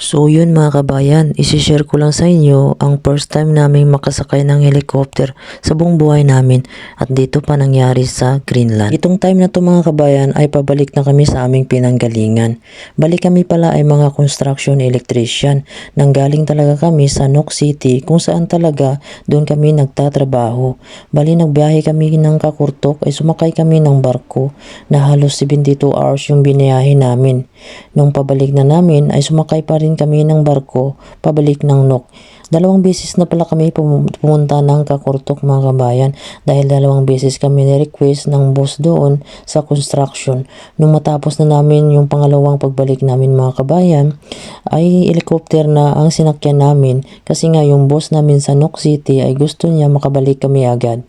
So yun mga kabayan, isishare ko lang sa inyo ang first time naming makasakay ng helicopter sa buong buhay namin at dito pa nangyari sa Greenland. Itong time na to mga kabayan ay pabalik na kami sa aming pinanggalingan. Balik kami pala ay mga construction electrician. Nanggaling talaga kami sa Nook City kung saan talaga doon kami nagtatrabaho. Bali nagbiyahe kami ng Kakurtok ay sumakay kami ng barko na halos 72 hours yung biniyahe namin. Nung pabalik na namin ay sumakay pa rin kami ng barko pabalik ng Nok. Dalawang beses na pala kami pum- pumunta ng Kakurtok mga kabayan dahil dalawang beses kami ni-request ng boss doon sa construction. Nung matapos na namin yung pangalawang pagbalik namin mga kabayan ay helicopter na ang sinakyan namin kasi nga yung boss namin sa Nok City ay gusto niya makabalik kami agad.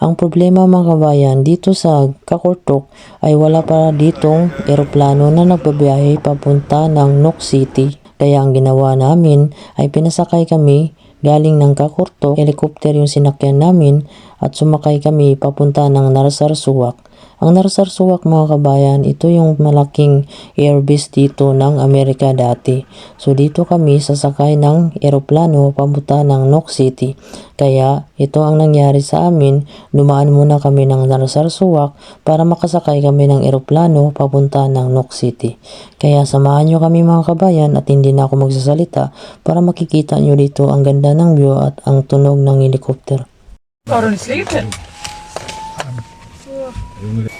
Ang problema mga kabayan, dito sa Kakortok ay wala pa ditong eroplano na nagbabiyahe papunta ng Nok City. Kaya ang ginawa namin ay pinasakay kami galing ng Kakortok, helicopter yung sinakyan namin at sumakay kami papunta ng Narsarsuwak. Ang Narsarsuwak mga kabayan, ito yung malaking airbase dito ng Amerika dati. So dito kami sasakay ng eroplano papunta ng Nok City. Kaya ito ang nangyari sa amin, dumaan muna kami ng Narsarsuwak para makasakay kami ng eroplano papunta ng Nok City. Kaya samahan nyo kami mga kabayan at hindi na ako magsasalita para makikita nyo dito ang ganda ng view at ang tunog ng helicopter. Har du sleeping?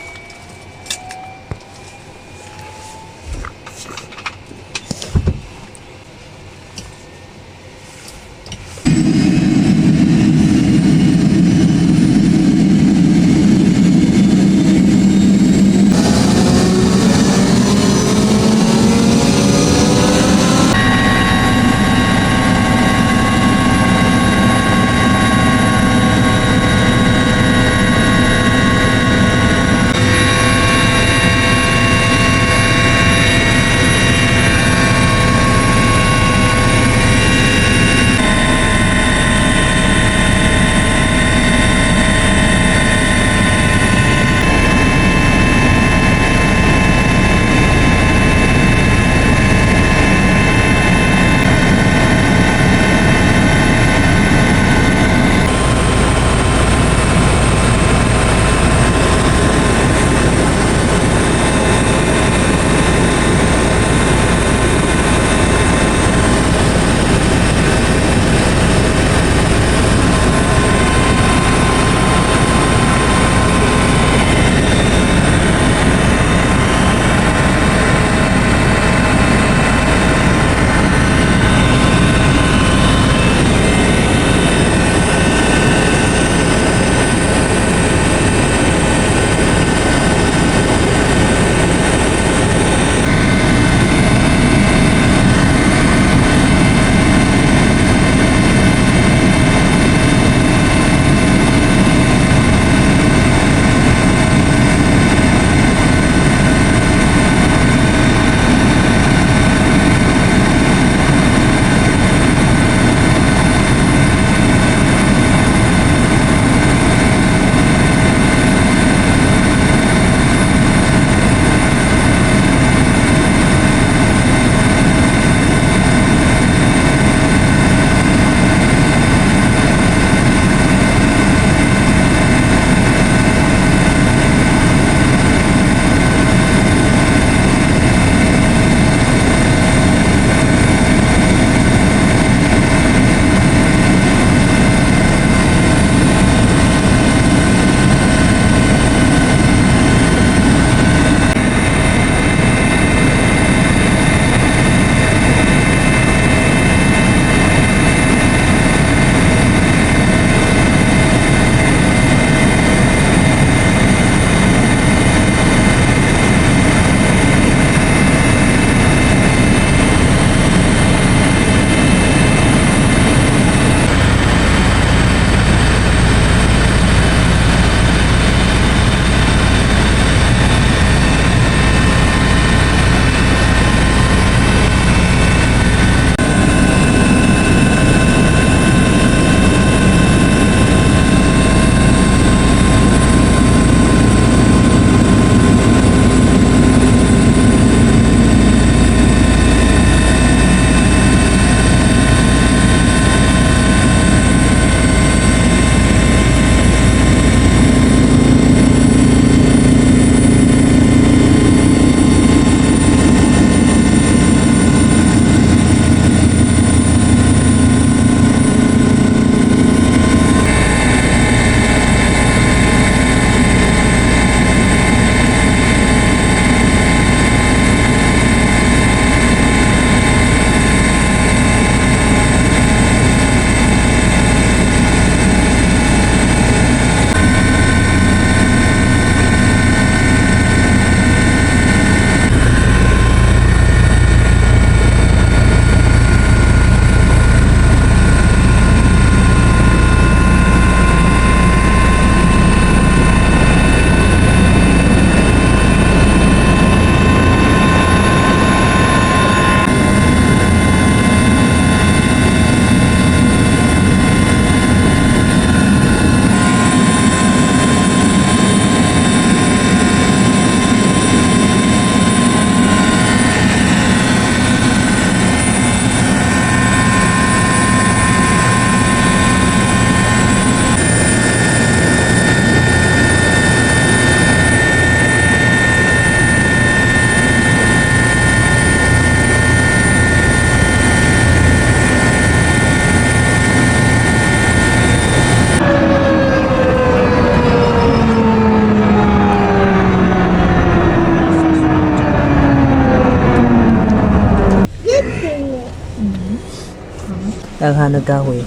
naghanagahoy.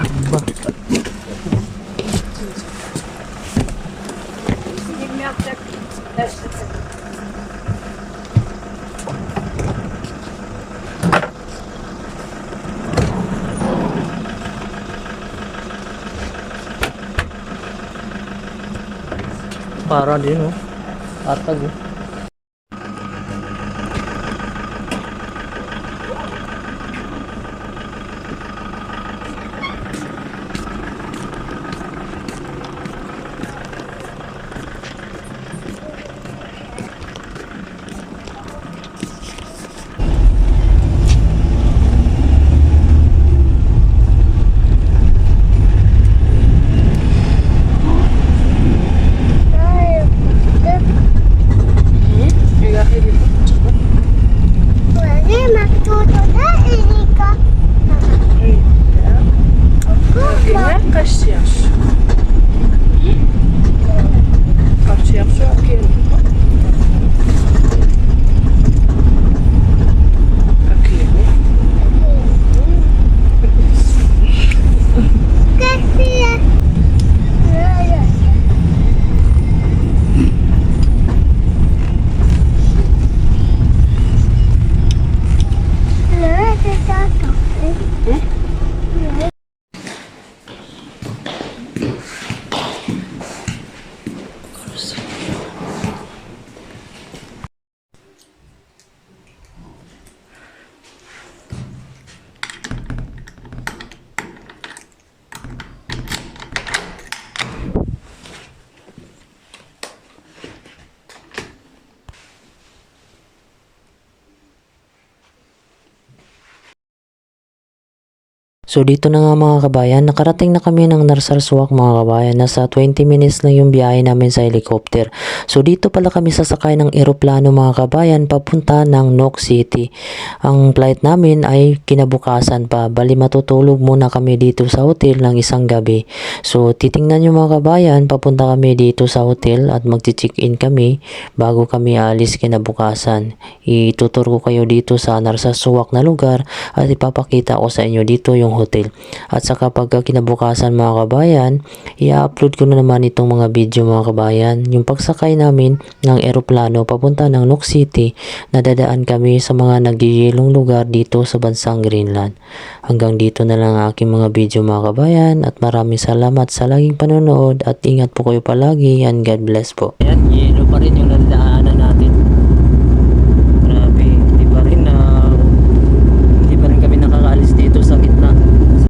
Aba. Parah dia no. Atag. Eh. え？え So dito na nga mga kabayan, nakarating na kami ng Narsarsuak mga kabayan. Nasa 20 minutes lang yung biyahe namin sa helicopter. So dito pala kami sasakay ng eroplano mga kabayan papunta ng Nok City. Ang flight namin ay kinabukasan pa. Bali matutulog muna kami dito sa hotel ng isang gabi. So titingnan nyo mga kabayan, papunta kami dito sa hotel at magti-check-in kami bago kami alis kinabukasan. Ituturo ko kayo dito sa Narsarsuak na lugar at ipapakita ko sa inyo dito yung hotel. At saka pagka kinabukasan mga kabayan, i-upload ko na naman itong mga video mga kabayan. Yung pagsakay namin ng eroplano papunta ng Nook City, nadadaan kami sa mga nagyayelong lugar dito sa bansang Greenland. Hanggang dito na lang ang aking mga video mga kabayan at maraming salamat sa laging panonood at ingat po kayo palagi and God bless po. Ayan, yelo pa rin yung nadaan